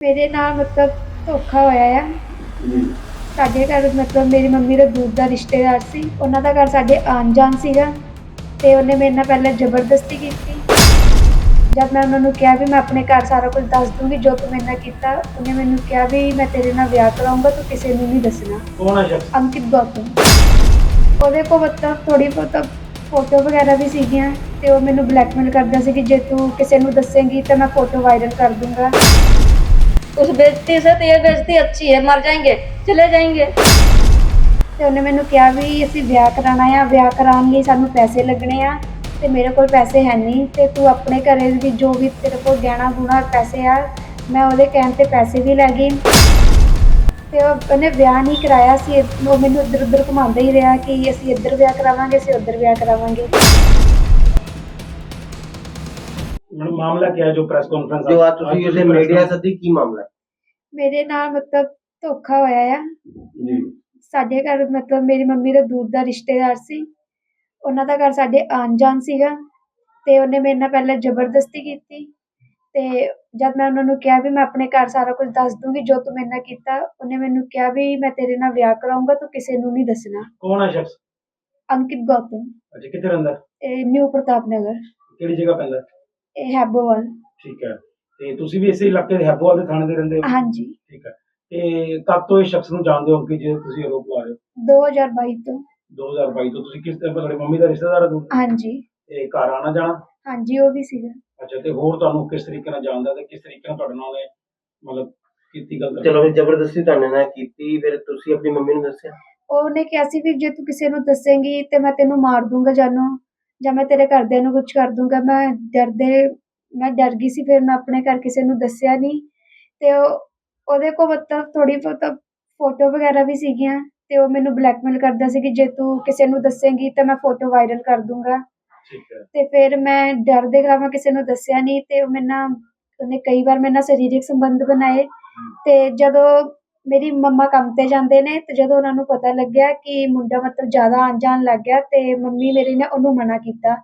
ਮੇਰੇ ਨਾਲ ਮਤਲਬ ਧੋਖਾ ਹੋਇਆ ਆ। ਸਾਡੇ ਘਰ ਮਤਲਬ ਮੇਰੀ ਮੰਮੀ ਦਾ ਦੂਰ ਦਾ ਰਿਸ਼ਤੇਦਾਰ ਸੀ। ਉਹਨਾਂ ਦਾ ਘਰ ਸਾਡੇ ਆਉਣ ਜਾਣ ਸੀਗਾ ਤੇ ਉਹਨੇ ਮੇਰੇ ਨਾਲ ਪਹਿਲਾਂ ਜ਼ਬਰਦਸਤੀ ਕੀਤੀ। ਜਦ ਮੈਂ ਉਹਨਾਂ ਨੂੰ ਕਿਹਾ ਵੀ ਮੈਂ ਆਪਣੇ ਘਰ ਸਾਰਾ ਕੁਝ ਦੱਸ ਦੂੰਗੀ ਜੋ ਤੂੰ ਮੇਰੇ ਨਾਲ ਕੀਤਾ ਉਹਨੇ ਮੈਨੂੰ ਕਿਹਾ ਵੀ ਮੈਂ ਤੇਰੇ ਨਾਲ ਵਿਆਹ ਕਰਾਉਂਗਾ ਤੂੰ ਕਿਸੇ ਨੂੰ ਨਹੀਂ ਦੱਸਣਾ। ਕੌਣ ਹੈ ਸ਼ਖਸ? ਅੰਕਿਤ ਗੌਤਮ ਉਹਦੇ ਕੋਲ ਮਤਲਬ ਥੋੜੀ ਬਹੁਤ ਫੋਟੋ ਵਗੈਰਾ ਵੀ ਸੀਗੀਆਂ ਤੇ ਉਹ ਮੈਨੂੰ ਬਲੈਕਮੇਲ ਕਰਦਾ ਸੀ ਕਿ ਜੇ ਤੂੰ ਕਿਸੇ ਨੂੰ ਦੱਸੇਂਗੀ ਤਾਂ ਮੈਂ ਫੋਟੋ ਵਾਇਰਲ ਕਰ ਦੂੰਗਾ। उस बेइज्जती से तो ये बेइज्जती अच्छी है मर जाएंगे चले जाएंगे ਤੇ ਉਹਨੇ ਮੈਨੂੰ ਕਿਹਾ ਵੀ ਅਸੀਂ ਵਿਆਹ ਕਰਾਉਣਾ ਆ ਵਿਆਹ ਕਰਾਉਣ ਲਈ ਸਾਨੂੰ ਪੈਸੇ ਲੱਗਣੇ ਆ ਤੇ ਮੇਰੇ ਕੋਲ ਪੈਸੇ ਹੈ ਨਹੀਂ ਤੇ ਤੂੰ ਆਪਣੇ ਘਰੇ ਵੀ ਜੋ ਵੀ ਤੇਰੇ ਕੋਲ ਗਹਿਣਾ ਗੁਣਾ ਪੈਸੇ ਆ ਮੈਂ ਉਹਦੇ ਕਹਿਣ ਤੇ ਪੈਸੇ ਵੀ ਲੈ ਗਈ ਤੇ ਉਹ ਉਹਨੇ ਵਿਆਹ ਨਹੀਂ ਕਰਾਇਆ ਸੀ ਉਹ ਮੈਨੂੰ ਇੱਧਰ ਉੱਧਰ ਘੁਮਾਉਂਦਾ ਹੀ ਰਿਹਾ ਕਿ ਅਸੀਂ ਇੱਧਰ ਵਿਆਹ ਕਰਾਵਾਂਗੇ ਅਸੀਂ ਉੱਧਰ ਵਿਆਹ ਕਰਾਵਾਂਗੇ ਮੈਨੂੰ ਮਾਮਲਾ ਕੀ ਹੈ ਜੋ ਪ੍ਰੈਸ ਕਾਨਫਰੰਸ ਜੋ ਅੱਜ ਤੁਸੀਂ ਇਸੇ ਮੀਡੀਆ ਸੱਦੀ ਕੀ ਮਾਮਲਾ? ਹੈ ਮੇਰੇ ਨਾਲ ਮਤਲਬ ਧੋਖਾ ਹੋਇਆ ਆ। ਜੀ। ਸਾਡੇ ਘਰ ਮਤਲਬ ਮੇਰੀ ਮੰਮੀ ਦਾ ਦੂਰ ਦਾ ਰਿਸ਼ਤੇਦਾਰ ਸੀ। ਉਹਨਾਂ ਦਾ ਘਰ ਸਾਡੇ ਆਉਣ ਜਾਣ ਸੀਗਾ ਤੇ ਉਹਨੇ ਮੇਰੇ ਨਾਲ ਪਹਿਲਾਂ ਜ਼ਬਰਦਸਤੀ ਕੀਤੀ ਤੇ ਜਦ ਮੈਂ ਉਹਨਾਂ ਨੂੰ ਕਿਹਾ ਵੀ ਮੈਂ ਆਪਣੇ ਘਰ ਸਾਰਾ ਕੁਝ ਦੱਸ ਦੂੰਗੀ ਜੋ ਤੂੰ ਮੇਰੇ ਨਾਲ ਕੀਤਾ ਉਹਨੇ ਮੈਨੂੰ ਕਿਹਾ ਵੀ ਮੈਂ ਤੇਰੇ ਨਾਲ ਵਿਆਹ ਕਰਾਉਂਗਾ ਤੂੰ ਕਿਸੇ ਨੂੰ ਨਹੀਂ ਦੱਸਣਾ। ਕੌਣ ਹੈ ਸ਼ਖਸ? ਅੰਕਿਤ ਗੌਤਮ। ਅੱਛਾ ਕਿੱਥੇ ਰਹਿੰਦਾ? ਇਹ ਨਿਊ ਪ੍ਰਤਾਪ ਨਗਰ। ਕਿਹੜੀ ਜਗ੍ਹਾ ਪੈਂਦਾ? ਇਹ ਹੈਬੋਵਾਲ। ਠੀਕ ਹੈ। ਤੇ ਤੁਸੀਂ ਵੀ ਇਸੇ ਇਲਾਕੇ ਦੇ ਹੈਬੋਵਾਲ ਦੇ ਥਾਣੇ ਦੇ ਰਹਿੰਦੇ ਹੋ? ਹਾਂਜੀ। ਠੀਕ ਹੈ। ਤੇ ਕਦ ਤੋਂ ਇਸ ਸ਼ਖਸ ਨੂੰ ਜਾਣਦੇ ਹੋ ਕਿ ਜੇ ਤੁਸੀਂ ਆਰੋਪ ਲਾ ਰਹੇ ਹੋ? 2022 ਤੋਂ। 2022 ਤੋਂ। ਤੁਸੀਂ ਕਿਸ ਤਰ੍ਹਾਂ ਤੁਹਾਡੇ ਮੰਮੀ ਦਾ ਰਿਸ਼ਤੇਦਾਰ ਹੈ ਹਾਂਜੀ। ਤੇ ਘਰ ਆਣਾ ਜਾਣਾ? ਹਾਂਜੀ ਉਹ ਵੀ ਸੀਗਾ। ਅੱਛਾ ਤੇ ਹੋਰ ਤੁਹਾਨੂੰ ਕਿਸ ਤਰੀਕੇ ਨਾਲ ਜਾਣਦਾ ਤੇ ਕਿਸ ਤਰੀਕੇ ਨਾਲ ਤੁਹਾਡੇ ਨਾਲ ਉਹਨੇ ਮਤਲਬ ਕੀਤੀ ਗੱਲ ਚਲੋ ਵੀ ਜ਼ਬਰਦਸਤੀ ਤੁਹਾਡੇ ਨਾਲ ਕੀਤੀ ਫਿਰ ਤੁਸੀਂ ਆਪਣੀ ਮੰਮੀ ਨੂੰ ਦੱਸਿਆ? ਉਹਨੇ ਕਿਹਾ ਸੀ ਵੀ ਜੇ ਤੂੰ ਕਿਸੇ ਨੂੰ ਦੱਸੇਂਗੀ ਤੇ ਮੈਂ ਤੈਨੂੰ ਮਾਰ ਦੂੰਗਾ ਜਾਨੋਂ। ਜਾਂ ਮੈਂ ਤੇਰੇ ਘਰਦਿਆਂ ਨੂੰ ਕੁਝ ਕਰ ਦੂੰਗਾ ਮੈਂ ਡਰਦੇ ਮੈਂ ਡਰ ਗਈ ਸੀ ਫਿਰ ਮੈਂ ਆਪਣੇ ਘਰ ਕਿਸੇ ਨੂੰ ਦੱਸਿਆ ਨਹੀਂ। ਤੇ ਉਹ ਉਹਦੇ ਕੋਲ ਮਤਲਬ ਥੋੜੀ ਬਹੁਤ ਫੋਟੋ ਵਗੈਰਾ ਵੀ ਸੀਗੀਆਂ ਤੇ ਉਹ ਮੈਨੂੰ ਬਲੈਕਮੇਲ ਕਰਦਾ ਸੀ ਕਿ ਜੇ ਤੂੰ ਕਿਸੇ ਨੂੰ ਦੱਸੇਂਗੀ ਤਾਂ ਮੈਂ ਫੋਟੋ ਵਾਇਰਲ ਕਰ ਦੂੰਗਾ। ਠੀਕ ਹੈ। ਤੇ ਫਿਰ ਮੈਂ ਡਰ ਦੇ ਕਾਰਨ ਮੈਂ ਕਿਸੇ ਨੂੰ ਦੱਸਿਆ ਨਹੀਂ ਤੇ ਉਹ ਮੇਰੇ ਨਾਲ ਉਹਨੇ ਕਈ ਵਾਰ ਮੇਰੇ ਨਾਲ ਸਰੀਰਕ ਸੰਬੰਧ ਬਣਾਏ। ਤੇ ਜਦੋਂ ਮੇਰੀ ਮੰਮਾ ਕੰਮ ਤੇ ਜਾਂਦੇ ਨੇ ਤੇ ਜਦੋਂ ਉਹਨਾਂ ਨੂੰ ਪਤਾ ਲੱਗਿਆ ਕਿ ਮੁੰਡਾ ਮਤਲਬ ਜ਼ਿਆਦਾ ਆਉਣ ਜਾਣ ਲੱਗ ਗਿਆ ਤੇ ਮੰਮੀ ਮੇਰੀ ਨੇ ਉਹਨੂੰ ਮਨਾ ਕੀਤਾ।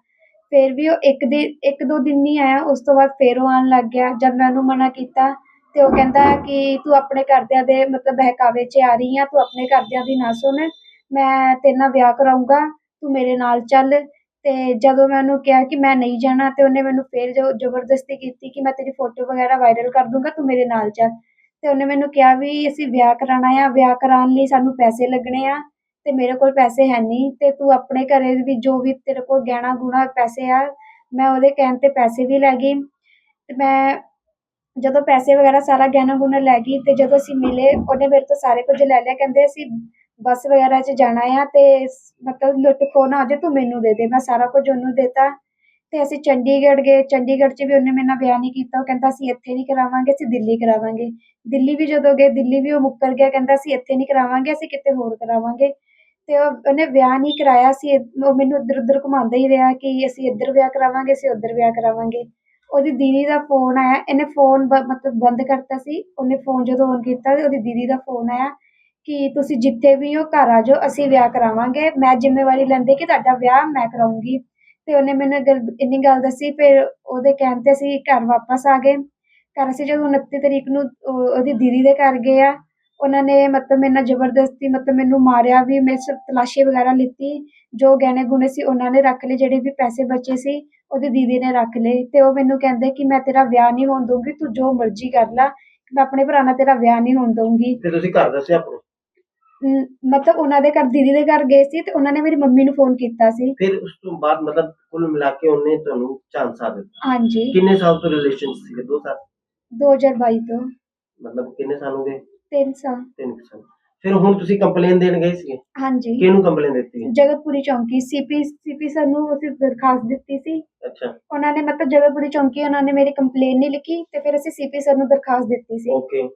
ਫਿਰ ਵੀ ਉਹ ਇੱਕ ਦਿਨ ਇੱਕ ਦੋ ਦਿਨ ਨਹੀਂ ਆਇਆ, ਉਸ ਤੋਂ ਬਾਅਦ ਫਿਰ ਉਹ ਆਉਣ ਲੱਗ ਗਿਆ ਜਦ ਮੈਂ ਉਹਨੂੰ ਮਨਾ ਕੀਤਾ ਤੇ ਉਹ ਕਹਿੰਦਾ ਕਿ ਤੂੰ ਆਪਣੇ ਘਰਦਿਆਂ ਦੇ ਮਤਲਬ ਬਹਿਕਾਵੇ 'ਚ ਆ ਰਹੀ ਆ, ਤੂੰ ਆਪਣੇ ਘਰਦਿਆਂ ਦੀ ਨਾ ਸੁਣ, ਮੈਂ ਤੇਰੇ ਨਾਲ ਵਿਆਹ ਕਰਾਊਂਗਾ, ਤੂੰ ਮੇਰੇ ਨਾਲ ਚੱਲ। ਤੇ ਜਦੋਂ ਮੈਂ ਉਹਨੂੰ ਕਿਹਾ ਕਿ ਮੈਂ ਨਹੀਂ ਜਾਣਾ ਤੇ ਉਹਨੇ ਮੈਨੂੰ ਫਿਰ ਜੋ, ਜ਼ਬਰਦਸਤੀ ਕੀਤੀ ਕਿ ਮੈਂ ਤੇਰੀ ਫੋਟੋ ਵਗੈਰਾ ਵਾਇਰਲ ਕਰ ਦੂੰਗਾ, ਤੂੰ ਮੇਰੇ ਨਾਲ ਚੱਲ। ਤੇ ਉਹਨੇ ਮੈਨੂੰ ਕਿਹਾ ਵੀ ਅਸੀਂ ਵਿਆਹ ਕਰਾਉਣਾ ਆ, ਵਿਆਹ ਕਰਾਉਣ ਲਈ ਸਾਨੂੰ ਪੈਸੇ ਲੱਗਣੇ ਆ ਤੇ ਮੇਰੇ ਕੋਲ ਪੈਸੇ ਹੈ ਨਹੀਂ ਤੇ ਤੂੰ ਆਪਣੇ ਘਰੇ ਵੀ ਜੋ ਵੀ ਤੇਰੇ ਕੋਲ ਗਹਿਣਾ ਗੁਣਾ ਪੈਸੇ ਆ, ਮੈਂ ਉਹਦੇ ਕਹਿਣ ਤੇ ਪੈਸੇ ਵੀ ਲੈ ਗਈ ਤੇ ਮੈਂ ਜਦੋਂ ਪੈਸੇ ਵਗੈਰਾ ਸਾਰਾ ਗਹਿਣਾ ਗੁਣਾ ਲੈ ਗਈ ਤੇ ਜਦੋਂ ਅਸੀਂ ਮਿਲੇ, ਉਹਨੇ ਮੇਰੇ ਤੋਂ ਸਾਰੇ ਕੁਝ ਲੈ ਲਿਆ, ਕਹਿੰਦੇ ਅਸੀਂ ਬੱਸ ਵਗੈਰਾ 'ਚ ਜਾਣਾ ਆ ਤੇ ਮਤਲਬ ਲੁੱਟ ਖੋ ਨਾ ਹੋ ਜਾਏ, ਤੂੰ ਮੈਨੂੰ ਦੇ ਦੇ, ਮੈਂ ਸਾਰਾ ਕੁਝ ਉਹਨੂੰ ਦੇਤਾ ਤੇ ਅਸੀਂ ਚੰਡੀਗੜ੍ਹ ਗਏ, ਚੰਡੀਗੜ੍ਹ 'ਚ ਵੀ ਉਹਨੇ ਮੇਰੇ ਨਾਲ ਵਿਆਹ ਨਹੀਂ ਕੀਤਾ, ਉਹ ਕਹਿੰਦਾ ਅਸੀਂ ਇੱਥੇ ਨਹੀਂ ਕਰਾਵਾਂਗੇ, ਅਸੀਂ ਦਿੱਲੀ ਕਰਾਵਾਂਗੇ। ਦਿੱਲੀ ਵੀ ਜਦੋਂ ਗਏ, ਦਿੱਲੀ ਵੀ ਉਹ ਮੁੱਕਰ ਗਿਆ, ਕਹਿੰਦਾ ਅਸੀਂ ਇੱਥੇ ਨਹੀਂ ਕਰਾਵਾਂਗੇ, ਅਸੀਂ ਕਿਤੇ ਹੋਰ ਕਰਾਵਾਂਗੇ। ਤੇ ਉਹ ਉਹਨੇ ਵਿਆਹ ਨਹੀਂ ਕਰਾਇਆ ਸੀ ਉਹ ਮੈਨੂੰ ਇੱਧਰ ਉੱਧਰ ਘੁਮਾਉਂਦਾ ਹੀ ਰਿਹਾ ਕਿ ਅਸੀਂ ਇੱਧਰ ਵਿਆਹ ਕਰਾਵਾਂਗੇ, ਅਸੀਂ ਉੱਧਰ ਵਿਆਹ ਕਰਾਵਾਂਗੇ। ਉਹਦੀ ਦੀਦੀ ਦਾ ਫੋਨ ਆਇਆ, ਇਹਨੇ ਫੋਨ ਮਤਲਬ ਬੰਦ ਕਰਤਾ ਸੀ, ਉਹਨੇ ਫੋਨ ਜਦੋਂ ਔਨ ਕੀਤਾ ਤੇ ਉਹਦੀ ਦੀਦੀ ਦਾ ਫੋਨ ਆਇਆ ਕਿ ਤੁਸੀਂ ਜਿੱਥੇ ਵੀ ਹੋ, ਘਰ ਆ ਜਾਓ, ਅਸੀਂ ਵਿਆਹ ਕਰਾਵਾਂਗੇ। ਮੈਂ ਜ਼ਿੰਮੇਵਾਰੀ ਲੈਂਦੇ ਕਿ ਤੁਹਾਡਾ ਵਿਆਹ ਮੈਂ ਕਰਾਉਂਗੀ। ਤੇ ਉਹਨੇ ਮੈਨੂੰ ਗੱਲ ਇੰਨੀ ਗੱਲ ਦੱਸੀ, ਫਿਰ ਉਹਦੇ ਕਹਿਣ ਤੇ ਅਸੀਂ ਘਰ ਵਾਪਸ ਆ ਗਏ। ਘਰ ਅਸੀਂ ਜਦੋਂ 29 ਤਰੀਕ ਨੂੰ ਉਹਦੀ ਦੀਦੀ ਦੇ ਘਰ ਗਏ ਆ, ਉਹਨਾਂ ਨੇ ਮਤਲਬ ਮੇਰੇ ਨਾਲ ਜ਼ਬਰਦਸਤੀ ਮਤਲਬ ਮੈਨੂੰ ਮਾਰਿਆ ਵੀ, ਮੇਰੇ ਸ ਤਲਾਸ਼ੀ ਵਗੈਰਾ ਲਿੱਤੀ। ਜੋ ਗਹਿਣੇ ਗੁਣੇ ਸੀ ਉਹਨਾਂ ਨੇ ਰੱਖ ਲਏ, ਜਿਹੜੇ ਵੀ ਪੈਸੇ ਬਚੇ ਸੀ, ਉਹਦੀ ਦੀਦੀ ਨੇ ਰੱਖ ਲਏ। ਤੇ ਉਹ ਮੈਨੂੰ ਕਹਿੰਦੇ ਕਿ ਮੈਂ ਤੇਰਾ ਵਿਆਹ ਨਹੀਂ ਹੋਣ ਦਊਂਗੀ, ਤੂੰ ਜੋ ਮਰਜ਼ੀ ਕਰ ਲੈ ਮੈਂ ਆਪਣੇ ਭਰਾ ਨਾਲ ਤੇਰਾ ਵਿਆਹ ਨਹੀਂ ਹੋਣ ਦਊਂਗੀ। ਤੇ ਤੁਸੀਂ ਘਰ ਦੱਸਿਆ ਆਪਣੇ? ਮਤਲਬ ਉਹਨਾਂ ਦੇ ਘਰ ਦੀਦੀ ਦੇ ਘਰ ਗਏ ਸੀ ਤੇ ਉਹਨਾਂ ਨੇ ਮੇਰੀ ਮੰਮੀ ਨੂੰ ਫੋਨ ਕੀਤਾ ਸੀ। ਫਿਰ ਉਸ ਤੋਂ ਬਾਅਦ ਮਤਲਬ ਕੁੱਲ ਮਿਲਾ ਕੇ ਉਹਨੇ ਤੁਹਾਨੂੰ ਝਾਂਸਾ ਦਿੱਤਾ। ਹਾਂਜੀ। ਕਿੰਨੇ ਸਾਲ ਤੋਂ ਰਿਲੇਸ਼ਨ ਸੀਗੇ? ਦੋ ਸਾਲ? 2022 ਤੋਂ। ਮਤਲਬ ਕਿੰਨੇ ਸਾਲ ਹੋ ਗਏ? 3 ਸਾਲ। ਤਿੰਨ ਕੁ ਸਾਲ। ਫਿਰ ਹੁਣ ਤੁਸੀਂ ਕੰਪਲੇਨ ਦੇਣ ਗਏ ਸੀਗੇ? ਹਾਂਜੀ। ਕਿਹਨੂੰ ਕੰਪਲੇਨ ਦਿੱਤੀ? ਹੈ ਜਗਤਪੁਰੀ ਚੌਂਕੀ। ਸੀਪੀ ਸੀਪੀ ਸਰ ਨੂੰ ਅਸੀਂ ਦਰਖਾਸਤ ਦਿੱਤੀ ਸੀ। ਅੱਛਾ। ਉਹਨਾਂ ਨੇ ਮਤਲਬ ਜਗਤਪੁਰੀ ਚੌਂਕੀ ਉਹਨਾਂ ਨੇ ਮੇਰੀ ਕੰਪਲੇਨ ਨਹੀਂ ਲਿਖੀ ਤੇ ਫਿਰ ਅਸੀਂ ਸੀਪੀ ਸਰ ਨੂੰ ਦਰਖਾਸਤ ਦਿੱਤੀ ਸੀ। ਓਕੇ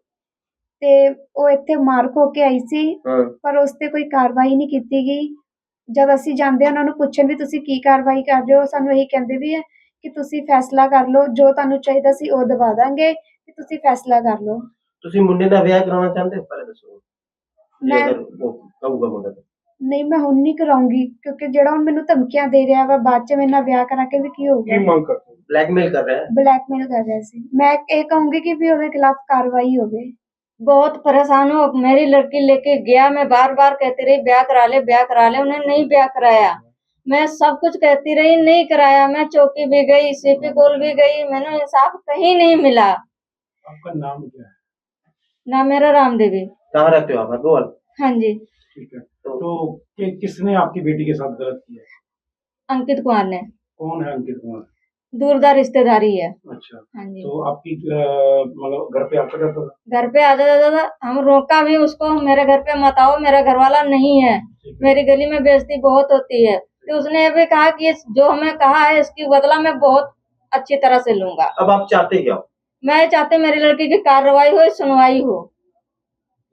ਤੇ ਉਹ ਇੱਥੇ ਮਾਰਕ ਹੋ ਕੇ ਆਈ ਸੀ ਪਰ ਉਸ ਤੇ ਕੋਈ ਕਾਰਵਾਈ ਨਹੀਂ ਕੀਤੀ ਗਈ। ਜਦ ਅਸੀਂ ਜਾਂਦੇ ਹਾਂ ਉਹਨਾਂ ਨੂੰ ਪੁੱਛਣ ਵੀ ਤੁਸੀਂ ਕੀ ਕਾਰਵਾਈ ਕਰ ਰਹੇ ਹੋ ਸਾਨੂੰ ਇਹ ਕਹਿੰਦੇ ਵੀ ਹੈ ਕਿ ਤੁਸੀਂ ਫੈਸਲਾ ਕਰ ਲਓ ਜੋ ਤੁਹਾਨੂੰ ਚਾਹੀਦਾ ਸੀ ਉਹ ਦਵਾ ਦਾਂਗੇ ਤੇ ਤੁਸੀਂ ਫੈਸਲਾ ਕਰ ਲਓ। ਤੁਸੀਂ ਮੁੰਡੇ ਦਾ ਵਿਆਹ ਕਰਾਉਣਾ ਚਾਹੁੰਦੇ ਹੋ ਦੱਸੋ। ਮੈਂ- ਜੇਕਰ ਉਹ ਨਹੀਂ ਮੈਂ ਹੁਣ ਨਹੀਂ ਕਰਾਉਂਗੀ ਕਿਉਂਕਿ ਜਿਹੜਾ ਹੁਣ ਮੈਨੂੰ ਧਮਕੀਆਂ ਦੇ ਰਿਹਾ ਵਾ ਬਾਅਦ ਚ ਮੇਰੇ ਨਾਲ ਵਿਆਹ ਕਰਾ ਕੇ ਵੀ ਕੀ ਕੀ ਹੋਊਗਾ ਹੋ? ਬਲੈਕਮੇਲ ਕਰ ਰਿਹਾ ਬਲੈਕਮੇਲ ਕਰ ਰਿਹਾ ਸੀ। ਮੈਂ ਇਹ ਕਹੂੰਗੀ ਕਿ ਵੀ ਉਹਦੇ ਖਿਲਾਫ ਕਾਰਵਾਈ ਹੋਵੇ। बहुत परेशान हूँ। मेरी लड़की लेके गया मैं बार बार कहती रही ब्याह करा ले ब्याह करा ले। उन्हें नहीं ब्याह कराया। मैं सब कुछ कहती रही नहीं कराया। मैं चौकी भी गई सीपी कोल भी गई मैंने इंसाफ कहीं नहीं मिला। आपका नाम क्या है? ना मेरा राम देवी। कहाँ रहते हो आप? अग्रवाल हाँ जी। ठीक है। तो कि, किसने आपकी बेटी के साथ गलत किया? अंकित कुमार ने। कौन है अंकित कुमार? दूरदार रिश्तेदारी है। अच्छा। हाँ जी। तो आपकी मतलब घर पे आपका रहता था? घर पे आ जाता था हम रोका भी उसको मेरे घर पे मत आओ मेरा घर वाला नहीं है। मेरी गली में बेइज्जती बहुत होती है। तो उसने ये भी कहा कि जो हमें कहा है इसकी बदला मैं बहुत अच्छी तरह से लूँगा। अब आप चाहते क्या मैं चाहते मेरी लड़की की कार्रवाई हो सुनवाई हो।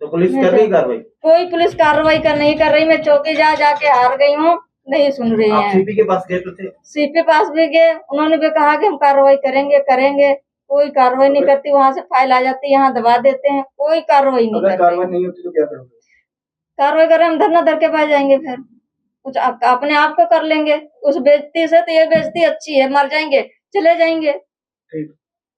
तो पुलिस कर रही कार्रवाई? कोई पुलिस कार्रवाई कर नहीं कर रही मैं चौकी जा जाके हार गई हूँ। नहीं सुन रही आप है। सीपी के पास गए तो थे? सीपी पास भी गए। उन्होंने भी कहा कि हम कार्रवाई करेंगे करेंगे। कोई कार्रवाई नहीं करती वहाँ से फ़ाइल आ जाती है यहाँ दबा देते हैं। कोई कार्रवाई नहीं करती। कार्रवाई नहीं होती तो क्या करोगे? कार्रवाई करें हम धरना धर के बैठ जाएँगे फिर। कुछ आप, अपने आप को कर लेंगे। उस बेजती से तो ये बेजती अच्छी है मर जाएँगे चले जाएँगे। ठीक।